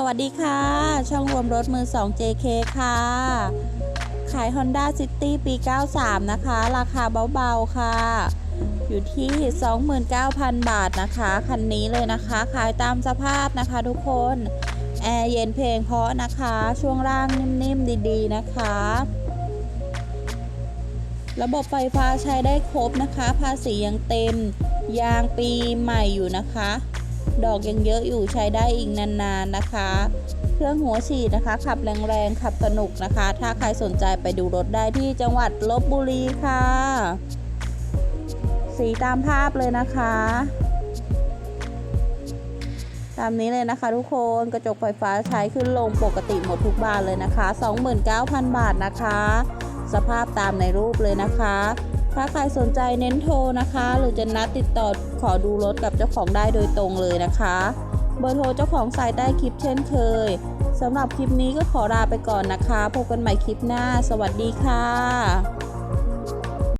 สวัสดีค่ะ ช่องรวมรถมือ 2 JK ค่ะ ขาย Honda City ปี 93 นะคะ ราคาเบา ๆ ค่ะ อยู่ที่ 29,000 บาทนะคะ คันนี้เลยนะคะ ขายตามสภาพนะคะทุกคน แอร์เย็นเพลงเพราะนะคะ ช่วงล่างนิ่ม ๆ ดีๆ นะคะ ระบบไฟฟ้าใช้ได้ครบนะคะ ภาษียังเต็ม ยางปีใหม่อยู่นะคะ ดอกยังเยอะอยู่ใช้ได้อีกนานๆนะคะ เครื่องหัวฉีดนะคะ ขับแรงๆขับสนุกนะคะ ถ้าใครสนใจไปดูรถได้ที่จังหวัดลบบุรีค่ะ สีตามภาพเลยนะคะ ตามนี้เลยนะคะทุกคนกระจกไฟฟ้าใช้ขึ้นลงปกติหมดทุกบานเลยนะคะ 29,000 บาทนะคะ สภาพตามในรูปเลยนะคะ ถ้าใครสนใจเน้นโทรนะคะ หรือจะนัดติดต่อขอดูรถกับเจ้าของได้โดยตรงเลยนะคะ เบอร์โทรเจ้าของใส่ใต้คลิปเช่นเคยสำหรับคลิปนี้ก็ขอลาไปก่อนนะคะ พบกันใหม่คลิปหน้า สวัสดีค่ะ